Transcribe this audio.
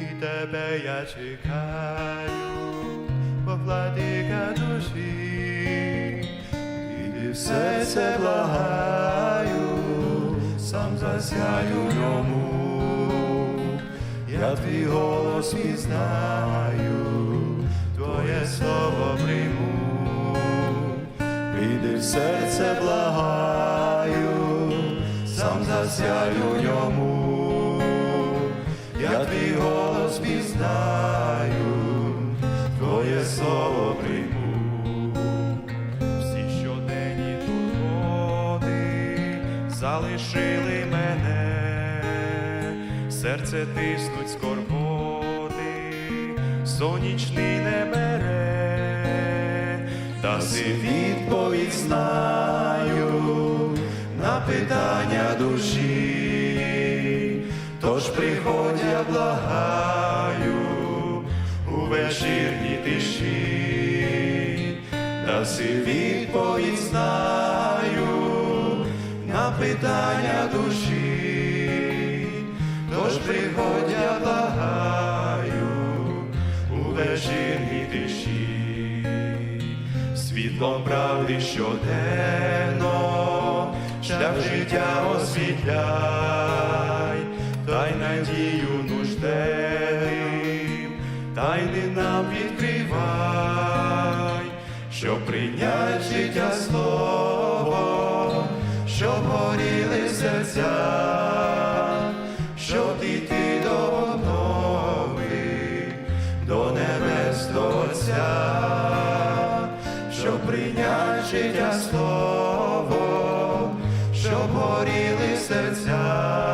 і тебе я чекаю, бо владика душі, іди в серце благаю, сам засяю в ньому, я твій голос пізнаю, твоє слово прийму, піди в серце благаю, сам засяю ньому, твій голос пізнаю, твоє слово прийму, всі щоденні турботи залишили мене, серце тиснуть скорботи, сонячний не бере, та си відповідь знаю на питання душі, тож приходь, я благаю у вечірній тиші, даси відповідь знаю на питання душі, тож приходь, я благаю у вечірній тиші, світлом правди щоденно, шлях життя освітляй, дай надію нужденним, тайни нам відкривай, щоб прийнять життя слово, щоб горіли серця, щоб дійти до обнови, до небес до Отця, щоб прийняти життя слово, щоб горіли серця,